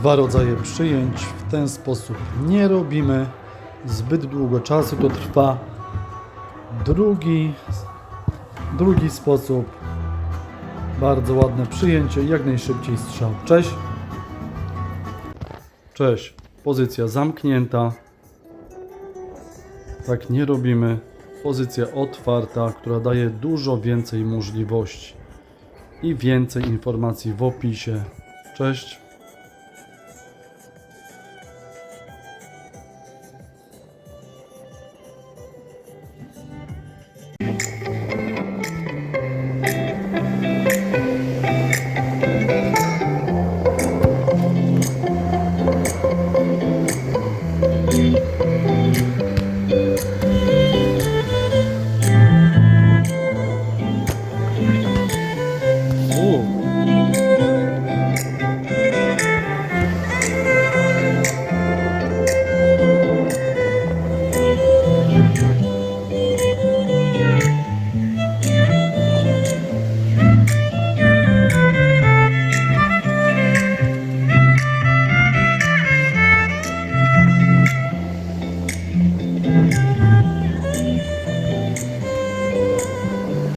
dwa rodzaje przyjęć. W ten sposób nie robimy. Zbyt długo czasu to trwa. Drugi, drugi sposób. Bardzo ładne przyjęcie, jak najszybciej strzał. Cześć. Cześć. Pozycja zamknięta. Tak nie robimy. Pozycja otwarta, która daje dużo więcej możliwości i więcej informacji w opisie. Cześć.